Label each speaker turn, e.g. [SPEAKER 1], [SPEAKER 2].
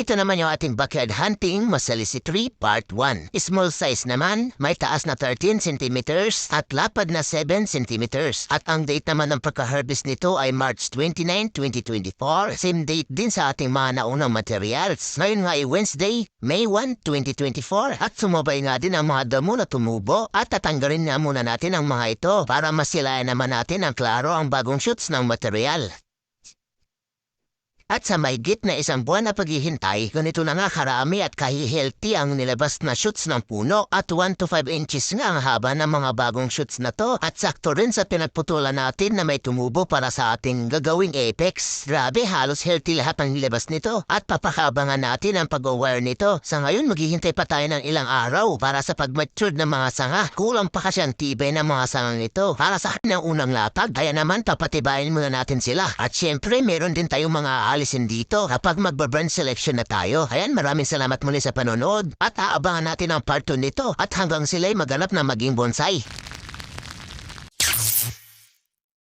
[SPEAKER 1] Ito naman yung ating backyard hunting Masalisi Tree Part 1. Small size naman, may taas na 13 centimeters at lapad na 7 centimeters. At ang date naman ng pagka-harvest nito ay March 29, 2024. Same date din sa ating mga naunang materials. Ngayon nga ay Wednesday, May 1, 2024. At sumabay nga din ang mga damo na tumubo at tatanggalin nga muna natin ang mga ito para masilayan naman natin ang klaro ang bagong shoots ng material. At sa may na isang buwan na paghihintay, ganito na nga karami at kahi-healthy ang nilabas na shoots ng puno at 1 to 5 inches nga ang haba ng mga bagong shoots na to at sakto rin sa pinagputulan natin na may tumubo para sa ating gagawing apex. Grabe, halos healthy lahat ng nilabas nito at papakabangan natin ang pag-aware nito. Sa ngayon, maghihintay pa tayo ng ilang araw para sa pag-mature ng mga sanga. Kulang pa kasi ang tibay ng mga sangang ito. Para sa ng unang latag, kaya naman papatibayin muna natin sila. At syempre, meron din tayong mga alisin dito kapag magbabrand selection na tayo. Ayan, maraming salamat muli sa panonood at aabangan natin ang part 2 nito at hanggang sila'y maganap na maging bonsai.